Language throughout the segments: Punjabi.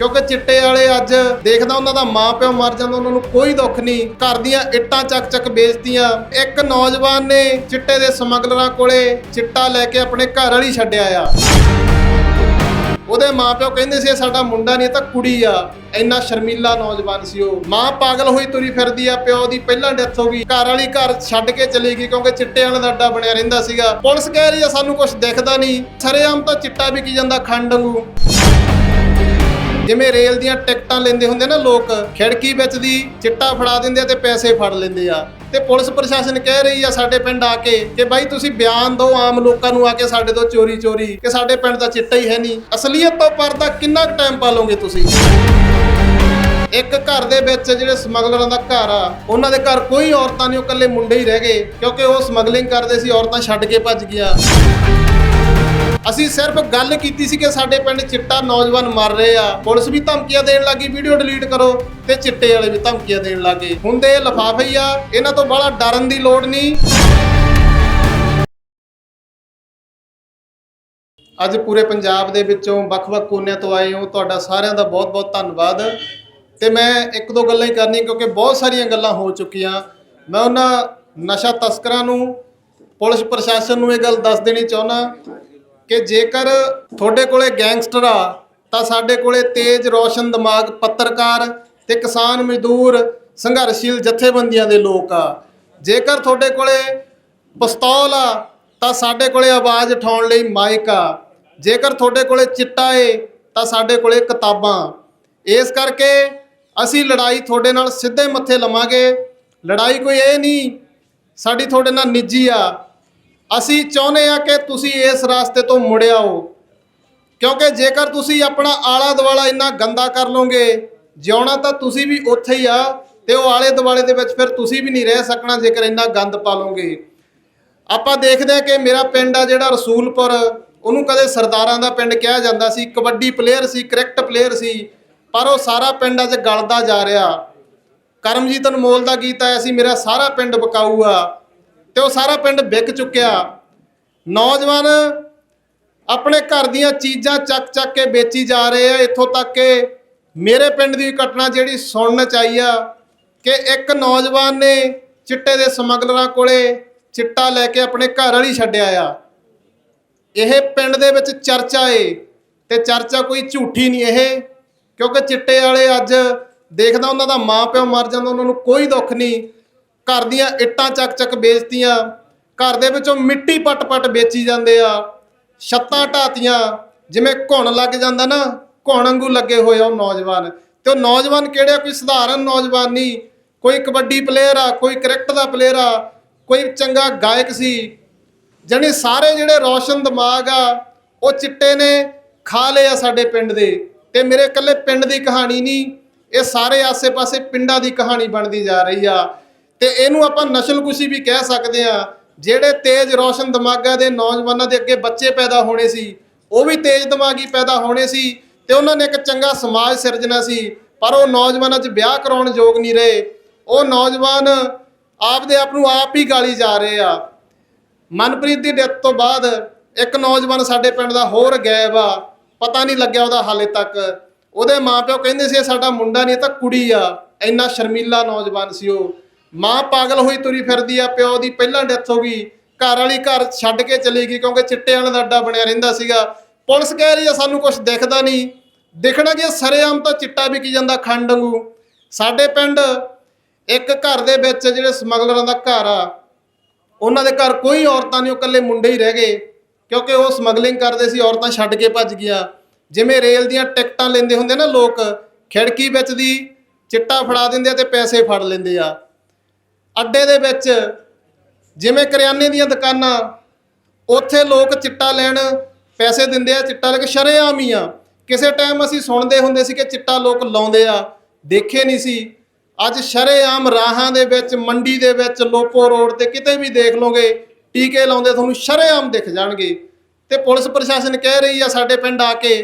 ਕਿਉਂਕਿ ਚਿੱਟੇ ਵਾਲੇ ਅੱਜ ਦੇਖਦਾ ਉਹਨਾਂ ਦਾ ਮਾਂ ਪਿਓ ਮਰ ਜਾਂਦਾ, ਉਹਨਾਂ ਨੂੰ ਕੋਈ ਦੁੱਖ ਨਹੀਂ। ਘਰ ਦੀਆਂ ਇੱਟਾਂ ਚੱਕ ਚੱਕ ਵੇਚਦੀਆਂ ਇੱਕ ਨੌਜਵਾਨ ਨੇ ਚਿੱਟੇ ਦੇ ਸਮਗਲਰਾਂ ਕੋਲੇ ਚਿੱਟਾ ਲੈ ਕੇ ਆਪਣੇ ਘਰ ਵਾਲੀ ਛੱਡਿਆ ਆ। ਉਹਦੇ ਮਾਪਿਓ ਕਹਿੰਦੇ ਸੀ ਸਾਡਾ ਮੁੰਡਾ ਨਹੀਂ ਤਾਂ ਕੁੜੀ ਆ। ਇੰਨਾ ਸ਼ਰਮੀਲਾ ਨੌਜਵਾਨ ਸੀ ਉਹ। ਮਾਂ ਪਾਗਲ ਹੋਈ ਤੁਰੀ ਫਿਰਦੀ ਆ, ਪਿਓ ਦੀ ਪਹਿਲਾਂ ਡੈਥ ਹੋ ਗਈ। ਘਰ ਵਾਲੀ ਘਰ ਛੱਡ ਕੇ ਚਲੀ ਗਈ, ਕਿਉਂਕਿ ਚਿੱਟੇ ਵਾਲੇ ਦਾ ਅੱਡਾ ਬਣਿਆ ਰਹਿੰਦਾ ਸੀਗਾ। ਪੁਲਿਸ ਕਹਿ ਰਹੀ ਆ, ਸਾਨੂੰ ਕੁਝ ਦਿਖਦਾ ਨਹੀਂ। ਸਰੇਆਮ ਤਾਂ ਚਿੱਟਾ ਵੀ ਕੀ ਜਾਂਦਾ ਖੰਡ ਵਾਂਗੂ। ਜਿਵੇਂ ਰੇਲ ਦੀਆਂ ਟਿਕਟਾਂ ਲੈਂਦੇ ਹੁੰਦੇ ਨਾ ਲੋਕ, ਖਿੜਕੀ ਵਿੱਚ ਦੀ ਚਿੱਟਾ ਫੜਾ ਦਿੰਦੇ ਆ ਤੇ ਪੈਸੇ ਫੜ ਲੈਂਦੇ ਆ। ਤੇ ਪੁਲਿਸ ਪ੍ਰਸ਼ਾਸਨ ਕਹਿ ਰਹੀ ਆ ਸਾਡੇ ਪਿੰਡ ਆ ਕੇ ਕਿ ਬਾਈ ਤੁਸੀਂ ਬਿਆਨ ਦਿਓ ਆਮ ਲੋਕਾਂ ਨੂੰ ਆ ਕੇ ਸਾਡੇ ਤੋਂ ਚੋਰੀ ਚੋਰੀ, ਕਿ ਸਾਡੇ ਪਿੰਡ ਦਾ ਚਿੱਟਾ ਹੀ ਹੈ ਨਹੀਂ। ਅਸਲੀਅਤ ਤੋਂ ਪਰਦਾ ਕਿੰਨਾ ਕੁ ਟਾਈਮ ਪਾ ਪਾਲੋਗੇ ਤੁਸੀਂ? ਇੱਕ ਘਰ ਦੇ ਵਿੱਚ ਜਿਹੜੇ ਸਮਗਲਰਾਂ ਦਾ ਘਰ ਆ, ਉਹਨਾਂ ਦੇ ਘਰ ਕੋਈ ਔਰਤਾਂ ਨਹੀਂ, ਉਹ ਇਕੱਲੇ ਮੁੰਡੇ ਹੀ ਰਹਿ ਗਏ, ਕਿਉਂਕਿ ਉਹ ਸਮਗਲਿੰਗ ਕਰਦੇ ਸੀ, ਔਰਤਾਂ ਛੱਡ ਕੇ ਭੱਜ ਗਈਆਂ ਅਸੀਂ ਸਿਰਫ ਗੱਲ ਕੀਤੀ ਸੀ ਕਿ ਸਾਡੇ ਪਿੰਡ ਚਿੱਟਾ ਨੌਜਵਾਨ ਮਰ ਰਹੇ ਆ। ਪੁਲਿਸ ਵੀ ਧਮਕੀਆਂ ਦੇਣ ਲੱਗੀ, ਵੀਡੀਓ ਡਿਲੀਟ ਕਰੋ ਤੇ ਚਿੱਟੇ ਵਾਲੇ ਵੀ ਧਮਕੀਆਂ ਦੇਣ ਲੱਗੇ। ਹੁੰਦੇ ਲਫਾਫੇ ਹੀ ਆ, ਇਹਨਾਂ ਤੋਂ ਬੜਾ ਡਰਨ ਦੀ ਲੋੜ ਨਹੀਂ। ਅੱਜ ਪੂਰੇ ਪੰਜਾਬ ਦੇ ਵਿੱਚੋਂ ਵੱਖ-ਵੱਖ ਕੋਨਿਆਂ ਤੋਂ ਆਏ ਹੋ। ਤੁਹਾਡਾ ਸਾਰਿਆਂ ਦਾ ਬਹੁਤ-ਬਹੁਤ ਧੰਨਵਾਦ। ਤੇ ਮੈਂ ਇੱਕ ਦੋ ਗੱਲਾਂ ਹੀ ਕਰਨੀ ਕਿਉਂਕਿ ਬਹੁਤ ਸਾਰੀਆਂ ਗੱਲਾਂ ਹੋ ਚੁੱਕੀਆਂ। ਮੈਂ ਉਹਨਾਂ ਨਸ਼ਾ ਤਸਕਰਾਂ ਨੂੰ, ਪੁਲਿਸ ਪ੍ਰਸ਼ਾਸਨ ਨੂੰ ਇਹ ਗੱਲ ਦੱਸ ਦੇਣੀ ਚਾਹੁੰਦਾ ਕਿ ਜੇਕਰ ਤੁਹਾਡੇ ਕੋਲੇ ਗੈਂਗਸਟਰ ਆ, ਤਾਂ ਸਾਡੇ ਕੋਲੇ ਤੇਜ਼ ਰੋਸ਼ਨ ਦਿਮਾਗ ਪੱਤਰਕਾਰ ਤੇ ਕਿਸਾਨ ਮਜ਼ਦੂਰ ਸੰਘਰਸ਼ੀਲ ਜਥੇਬੰਦੀਆਂ ਦੇ ਲੋਕ ਆ। ਜੇਕਰ ਤੁਹਾਡੇ ਕੋਲੇ ਪਿਸਤੌਲ ਆ, ਤਾਂ ਸਾਡੇ ਕੋਲੇ ਆਵਾਜ਼ ਉਠਾਉਣ ਲਈ ਮਾਈਕ ਆ। ਜੇਕਰ ਤੁਹਾਡੇ ਕੋਲੇ ਚਿੱਟਾ ਏ, ਤਾਂ ਸਾਡੇ ਕੋਲੇ ਕਿਤਾਬਾਂ। ਇਸ ਕਰਕੇ ਅਸੀਂ ਲੜਾਈ ਤੁਹਾਡੇ ਨਾਲ ਸਿੱਧੇ ਮੱਥੇ ਲਵਾਂਗੇ। ਲੜਾਈ ਕੋਈ ਇਹ ਨਹੀਂ, ਸਾਡੀ ਤੁਹਾਡੇ ਨਾਲ ਨਿੱਜੀ ਆ। ਅਸੀਂ ਚਾਹੁੰਦੇ ਆ ਕਿ ਤੁਸੀਂ ਇਸ ਰਸਤੇ ਤੋਂ ਮੁੜਿਆ ਹੋ ਕਿਉਂਕਿ ਜੇਕਰ ਤੁਸੀਂ ਆਪਣਾ ਆਲਾ ਦੁਆਲਾ ਇੰਨਾ ਗੰਦਾ ਕਰ ਲਓਗੇ, ਜਿਉਣਾ ਤਾਂ ਤੁਸੀਂ ਵੀ ਉੱਥੇ ਹੀ ਆ ਤੇ ਉਹ ਆਲੇ ਦੁਆਲੇ ਦੇ ਵਿੱਚ ਫਿਰ ਤੁਸੀਂ ਵੀ ਨਹੀਂ ਰਹਿ ਸਕਣਾ ਜੇਕਰ ਇੰਨਾ ਗੰਦ ਪਾ ਲਓਗੇ। ਆਪਾਂ ਦੇਖਦੇ ਆ ਕਿ ਮੇਰਾ ਪਿੰਡ ਆ ਜਿਹੜਾ ਰਸੂਲਪੁਰ, ਉਹਨੂੰ ਕਦੇ ਸਰਦਾਰਾਂ ਦਾ ਪਿੰਡ ਕਿਹਾ ਜਾਂਦਾ ਸੀ, ਕਬੱਡੀ ਪਲੇਅਰ ਸੀ ਕ੍ਰਿਕਟ ਪਲੇਅਰ ਸੀ, ਪਰ ਉਹ ਸਾਰਾ ਪਿੰਡ ਅੱਜ ਗਲਦਾ ਜਾ ਰਿਹਾ। ਕਰਮਜੀਤ ਅਨਮੋਲ ਦਾ ਗੀਤ ਆਇਆ ਸੀ, ਮੇਰਾ ਸਾਰਾ ਪਿੰਡ ਬਕਾਊ ਆ। ਤੇ ਉਹ ਸਾਰਾ ਪਿੰਡ ਵਿਕ ਚੁੱਕਿਆ। ਨੌਜਵਾਨ ਆਪਣੇ ਘਰ ਦੀਆਂ ਚੀਜ਼ਾਂ ਚੱਕ ਚੱਕ ਕੇ ਵੇਚੀ ਜਾ ਰਹੇ ਆ। ਇੱਥੋਂ ਤੱਕ ਕਿ ਮੇਰੇ ਪਿੰਡ ਦੀ ਘਟਨਾ ਜਿਹੜੀ ਸੁਣਨ ਚ ਆਈ ਆ ਕਿ ਇੱਕ ਨੌਜਵਾਨ ਨੇ ਚਿੱਟੇ ਦੇ ਸਮਗਲਰਾਂ ਕੋਲੇ ਚਿੱਟਾ ਲੈ ਕੇ ਆਪਣੇ ਘਰ ਵਾਲੀ ਛੱਡਿਆ ਆ। ਇਹ ਪਿੰਡ ਦੇ ਵਿੱਚ ਚਰਚਾ ਏ ਤੇ ਚਰਚਾ ਕੋਈ ਝੂਠੀ ਨਹੀਂ ਇਹ, ਕਿਉਂਕਿ ਚਿੱਟੇ ਵਾਲੇ ਅੱਜ ਦੇਖਦਾ ਉਹਨਾਂ ਦਾ ਮਾਂ ਪਿਓ ਮਰ ਜਾਂਦਾ, ਉਹਨਾਂ ਨੂੰ ਕੋਈ ਦੁੱਖ ਨਹੀਂ। ਘਰ ਦੀਆਂ ਇੱਟਾਂ ਚੱਕ ਚੱਕ ਵੇਚਤੀਆਂ, ਘਰ ਦੇ ਵਿੱਚੋਂ ਮਿੱਟੀ ਪੱਟ-ਪੱਟ ਵੇਚੀ ਜਾਂਦੇ ਆ, ਛੱਤਾਂ ਢਾਤੀਆਂ, ਜਿਵੇਂ ਘੁਣ ਲੱਗ ਜਾਂਦਾ ਨਾ, ਘੁਣ ਵਾਂਗੂ ਲੱਗੇ ਹੋਏ ਆ ਉਹ ਨੌਜਵਾਨ। ਤੇ ਉਹ ਨੌਜਵਾਨ ਕਿਹੜੇ ਆ? ਕੋਈ ਸਧਾਰਨ ਨੌਜਵਾਨ ਨਹੀਂ, ਕੋਈ ਕਬੱਡੀ ਪਲੇਅਰ ਆ, ਕੋਈ ਕ੍ਰਿਕਟ ਦਾ ਪਲੇਅਰ ਆ, ਕੋਈ ਚੰਗਾ ਗਾਇਕ ਸੀ, ਜਾਣੀ ਸਾਰੇ ਜਿਹੜੇ ਰੌਸ਼ਨ ਦਿਮਾਗ ਆ, ਉਹ ਚਿੱਟੇ ਨੇ, ਖਾ ਲਏ ਆ ਸਾਡੇ ਪਿੰਡ ਦੇ। ਤੇ ਮੇਰੇ ਇਕੱਲੇ ਪਿੰਡ ਦੀ ਕਹਾਣੀ ਨਹੀਂ, ਇਹ ਸਾਰੇ ਆਸੇ-ਪਾਸੇ ਪਿੰਡਾਂ ਦੀ ਕਹਾਣੀ ਬਣਦੀ ਜਾ ਰਹੀ ਆ। ਤੇ ਇਹਨੂੰ ਆਪਾਂ ਨਸਲਕੁਸ਼ੀ ਵੀ ਕਹਿ ਸਕਦੇ ਆ ਜਿਹੜੇ ਤੇਜ਼ ਰੋਸ਼ਨ ਦਿਮਾਗਾਂ ਦੇ ਨੌਜਵਾਨਾਂ ਦੇ ਅੱਗੇ ਬੱਚੇ ਪੈਦਾ ਹੋਣੇ ਸੀ, ਉਹ ਵੀ ਤੇਜ਼ ਦਿਮਾਗੀ ਪੈਦਾ ਹੋਣੇ ਸੀ ਤੇ ਉਹਨਾਂ ਨੇ ਇੱਕ ਚੰਗਾ ਸਮਾਜ ਸਿਰਜਣਾ ਸੀ, ਪਰ ਉਹ ਨੌਜਵਾਨਾਂ 'ਚ ਵਿਆਹ ਕਰਾਉਣ ਯੋਗ ਨਹੀਂ ਰਹੇ। ਉਹ ਨੌਜਵਾਨ ਆਪਦੇ ਆਪ ਨੂੰ ਆਪ ਹੀ ਗਾਲੀ ਜਾ ਰਹੇ ਆ। ਮਨਪ੍ਰੀਤ ਦੀ ਡੈਥ ਤੋਂ ਬਾਅਦ ਇੱਕ ਨੌਜਵਾਨ ਸਾਡੇ ਪਿੰਡ ਦਾ ਹੋਰ ਗਾਇਬ ਆ, ਪਤਾ ਨਹੀਂ ਲੱਗਿਆ ਉਹਦਾ ਹਾਲੇ ਤੱਕ। ਉਹਦੇ ਮਾਪਿਓ ਕਹਿੰਦੇ ਸੀ ਸਾਡਾ ਮੁੰਡਾ ਨਹੀਂ ਤਾਂ ਕੁੜੀ ਆ। ਇੰਨਾ ਸ਼ਰਮੀਲਾ ਨੌਜਵਾਨ ਸੀ ਉਹ। ਮਾਂ ਪਾਗਲ ਹੋਈ ਤੁਰੀ ਫਿਰਦੀ ਆ, ਪਿਓ ਦੀ ਪਹਿਲਾਂ ਡੈਥ ਹੋ ਗਈ। ਘਰ ਵਾਲੀ ਘਰ ਛੱਡ ਕੇ ਚਲੀ ਗਈ ਕਿਉਂਕਿ ਚਿੱਟੇ ਵਾਲੇ ਦਾ ਅੱਡਾ ਬਣਿਆ ਰਹਿੰਦਾ ਸੀਗਾ। ਪੁਲਿਸ ਕਹਿ ਰਹੀ ਆ, ਸਾਨੂੰ ਕੁਝ ਦਿਖਦਾ ਨਹੀਂ। ਦਿਖਣਾ ਕਿ ਸਰੇਆਮ ਤਾਂ ਚਿੱਟਾ ਵਿਕੀ ਜਾਂਦਾ ਖੰਡ ਵਾਂਗੂ। ਸਾਡੇ ਪਿੰਡ ਇੱਕ ਘਰ ਦੇ ਵਿੱਚ ਜਿਹੜੇ ਸਮਗਲਰਾਂ ਦਾ ਘਰ ਆ, ਉਹਨਾਂ ਦੇ ਘਰ ਕੋਈ ਔਰਤਾਂ ਨਹੀਂ, ਉਹ ਇਕੱਲੇ ਮੁੰਡੇ ਹੀ ਰਹਿ ਗਏ। ਕਿਉਂਕਿ ਉਹ ਸਮਗਲਿੰਗ ਕਰਦੇ ਸੀ, ਔਰਤਾਂ ਛੱਡ ਕੇ ਭੱਜ ਗਈਆਂ। ਜਿਵੇਂ ਰੇਲ ਦੀਆਂ ਟਿਕਟਾਂ ਲੈਂਦੇ ਹੁੰਦੇ ਨਾ ਲੋਕ, ਖਿੜਕੀ ਵਿੱਚ ਦੀ ਚਿੱਟਾ ਫੜਾ ਦਿੰਦੇ ਆ ਤੇ ਪੈਸੇ ਫੜ ਲੈਂਦੇ ਆ। ਅੱਡੇ ਦੇ ਵਿੱਚ ਜਿਵੇਂ ਕਰਿਆਨੇ ਦੀਆਂ ਦੁਕਾਨਾਂ, ਉੱਥੇ ਲੋਕ ਚਿੱਟਾ ਲੈਣ ਪੈਸੇ ਦਿੰਦੇ ਆ, ਚਿੱਟਾ ਲੈ ਕੇ ਸ਼ਰੇਆਮ ਹੀ ਆ। ਕਿਸੇ ਟਾਈਮ ਅਸੀਂ ਸੁਣਦੇ ਹੁੰਦੇ ਸੀ ਕਿ ਚਿੱਟਾ ਲੋਕ ਲਾਉਂਦੇ ਆ, ਦੇਖੇ ਨਹੀਂ ਸੀ। ਅੱਜ ਸ਼ਰੇਆਮ ਰਾਹਾਂ ਦੇ ਵਿੱਚ, ਮੰਡੀ ਦੇ ਵਿੱਚ, ਲੋਪੋ ਰੋਡ ਤੇ ਕਿਤੇ ਵੀ ਦੇਖ ਲੋਗੇ ਟੀਕੇ ਲਾਉਂਦੇ ਤੁਹਾਨੂੰ ਸ਼ਰੇਆਮ ਦਿਖ ਜਾਣਗੇ। ਤੇ ਪੁਲਿਸ ਪ੍ਰਸ਼ਾਸਨ ਕਹਿ ਰਹੀ ਆ ਸਾਡੇ ਪਿੰਡ ਆ ਕੇ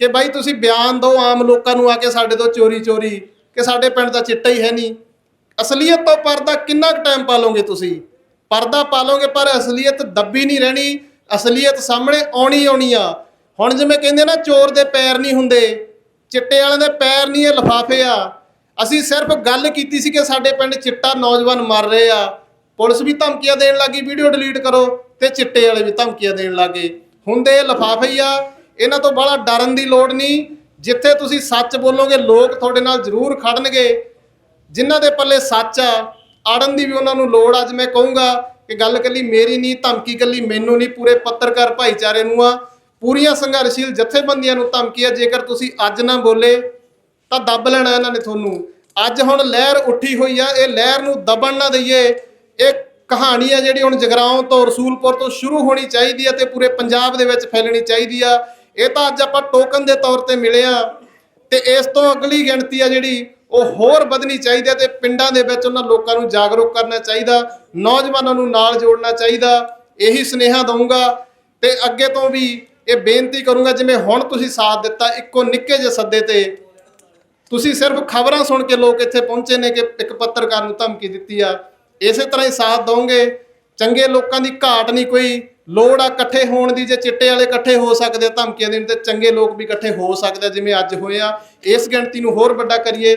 ਕਿ ਬਾਈ ਤੁਸੀਂ ਬਿਆਨ ਦਿਓ ਆਮ ਲੋਕਾਂ ਨੂੰ ਆ ਕੇ ਸਾਡੇ ਤੋਂ ਚੋਰੀ ਚੋਰੀ ਕਿ ਸਾਡੇ ਪਿੰਡ ਦਾ ਚਿੱਟਾ ਹੀ ਹੈ ਨਹੀਂ। ਅਸਲੀਅਤ ਤੋਂ ਪਰਦਾ ਕਿੰਨਾ ਕੁ ਟਾਈਮ ਪਾਲੋਗੇ ਤੁਸੀਂ? ਪਰਦਾ ਪਾਲੋਗੇ, ਪਰ ਅਸਲੀਅਤ ਦੱਬੀ ਨਹੀਂ ਰਹਿਣੀ। ਅਸਲੀਅਤ ਸਾਹਮਣੇ ਆਉਣੀ ਆਉਣੀ ਆ। ਹੁਣ ਜਿਵੇਂ ਕਹਿੰਦੇ ਨਾ, ਚੋਰ ਦੇ ਪੈਰ ਨਹੀਂ ਹੁੰਦੇ। ਚਿੱਟੇ ਵਾਲਿਆਂ ਦੇ ਪੈਰ ਨਹੀਂ ਇਹ ਲਫਾਫੇ ਆ। ਅਸੀਂ ਸਿਰਫ ਗੱਲ ਕੀਤੀ ਸੀ ਕਿ ਸਾਡੇ ਪਿੰਡ ਚਿੱਟਾ ਨੌਜਵਾਨ ਮਰ ਰਹੇ ਆ। ਪੁਲਿਸ ਵੀ ਧਮਕੀਆਂ ਦੇਣ ਲੱਗੀ, ਵੀਡੀਓ ਡਿਲੀਟ ਕਰੋ ਤੇ ਚਿੱਟੇ ਵਾਲੇ ਵੀ ਧਮਕੀਆਂ ਦੇਣ ਲੱਗੇ। ਹੁੰਦੇ ਇਹ ਲਫਾਫੇ ਹੀ ਆ। ਇਹਨਾਂ ਤੋਂ ਬੜਾ ਡਰਨ ਦੀ ਲੋੜ ਨਹੀਂ। ਜਿੱਥੇ ਤੁਸੀਂ ਸੱਚ ਬੋਲੋਗੇ, ਲੋਕ ਤੁਹਾਡੇ ਨਾਲ ਜ਼ਰੂਰ ਖੜਨਗੇ। ਜਿਨ੍ਹਾਂ ਦੇ ਪੱਲੇ ਸੱਚ ਆ ਆੜਨ ਦੀ ਵੀ ਉਹਨਾਂ ਨੂੰ ਲੋੜ ਅੱਜ ਮੈਂ ਕਹੂੰਗਾ ਕਿ ਗੱਲ ਕੱਲੀ ਮੇਰੀ ਨਹੀਂ, ਧਮਕੀ ਕੱਲੀ ਮੈਨੂੰ ਨਹੀਂ, ਪੂਰੇ ਪੱਤਰਕਾਰ ਭਾਈਚਾਰੇ ਨੂੰ ਆ। ਪੂਰੀਆਂ ਸੰਘਰਸ਼ੀਲ ਜਥੇਬੰਦੀਆਂ ਨੂੰ ਧਮਕੀ ਆ, ਜੇਕਰ ਤੁਸੀਂ ਅੱਜ ਨਾ ਬੋਲੇ, ਤਾਂ ਦੱਬ ਲੈਣਾ ਇਹਨਾਂ ਨੇ ਤੁਹਾਨੂੰ। ਅੱਜ ਹੁਣ ਲਹਿਰ ਉੱਠੀ ਹੋਈ ਆ, ਇਹ ਲਹਿਰ ਨੂੰ ਦਬਣ ਨਾ ਦਈਏ। ਇਹ ਕਹਾਣੀ ਆ ਜਿਹੜੀ ਹੁਣ ਜਗਰਾਉਂ ਤੋਂ ਰਸੂਲਪੁਰ ਤੋਂ ਸ਼ੁਰੂ ਹੋਣੀ ਚਾਹੀਦੀ ਆ ਤੇ ਪੂਰੇ ਪੰਜਾਬ ਦੇ ਵਿੱਚ ਫੈਲਣੀ ਚਾਹੀਦੀ ਆ। ਇਹ ਤਾਂ ਅੱਜ ਆਪਾਂ ਟੋਕਨ ਦੇ ਤੌਰ ਤੇ ਮਿਲੇ ਆ। ਤੇ ਇਸ ਤੋਂ ਅਗਲੀ ਗਿਣਤੀ ਆ ਜਿਹੜੀ ਉਹ ਹੋਰ ਵਧਣੀ ਚਾਹੀਦੀ ਹੈ ਤੇ ਪਿੰਡਾਂ ਦੇ ਵਿੱਚ ਉਹਨਾਂ ਲੋਕਾਂ ਨੂੰ ਜਾਗਰੂਕ ਕਰਨਾ ਚਾਹੀਦਾ, ਨੌਜਵਾਨਾਂ ਨੂੰ ਨਾਲ ਜੋੜਨਾ ਚਾਹੀਦਾ, ਇਹੀ ਸੁਨੇਹਾ ਦਊਂਗਾ ਤੇ ਅੱਗੇ ਤੋਂ ਵੀ ਇਹ ਬੇਨਤੀ ਕਰੂੰਗਾ, ਜਿਵੇਂ ਹੁਣ ਤੁਸੀਂ ਸਾਥ ਦਿੱਤਾ ਇੱਕੋ ਨਿੱਕੇ ਜਿਹੇ ਸੱਦੇ ਤੇ, ਤੁਸੀਂ ਸਿਰਫ ਖਬਰਾਂ ਸੁਣ ਕੇ ਲੋਕ ਇੱਥੇ ਪਹੁੰਚੇ ਨੇ ਕਿ ਇੱਕ ਪੱਤਰਕਾਰ ਨੂੰ ਧਮਕੀ ਦਿੱਤੀ ਆ, ਇਸੇ ਤਰ੍ਹਾਂ ਹੀ ਸਾਥ ਦਵੋਗੇ ਚੰਗੇ ਲੋਕਾਂ ਦੀ ਘਾਟ ਨਹੀਂ ਕੋਈ, ਲੋੜ ਆ ਇਕੱਠੇ ਹੋਣ ਦੀ, ਜੇ ਚਿੱਟੇ ਵਾਲੇ ਇਕੱਠੇ ਹੋ ਸਕਦੇ ਧਮਕੀਆਂ ਦੇਣ ਤੇ ਚੰਗੇ ਲੋਕ ਵੀ ਇਕੱਠੇ ਹੋ ਸਕਦੇ ਜਿਵੇਂ ਅੱਜ ਹੋਏ ਆ, ਇਸ ਗਿਣਤੀ ਨੂੰ ਹੋਰ ਵੱਡਾ ਕਰੀਏ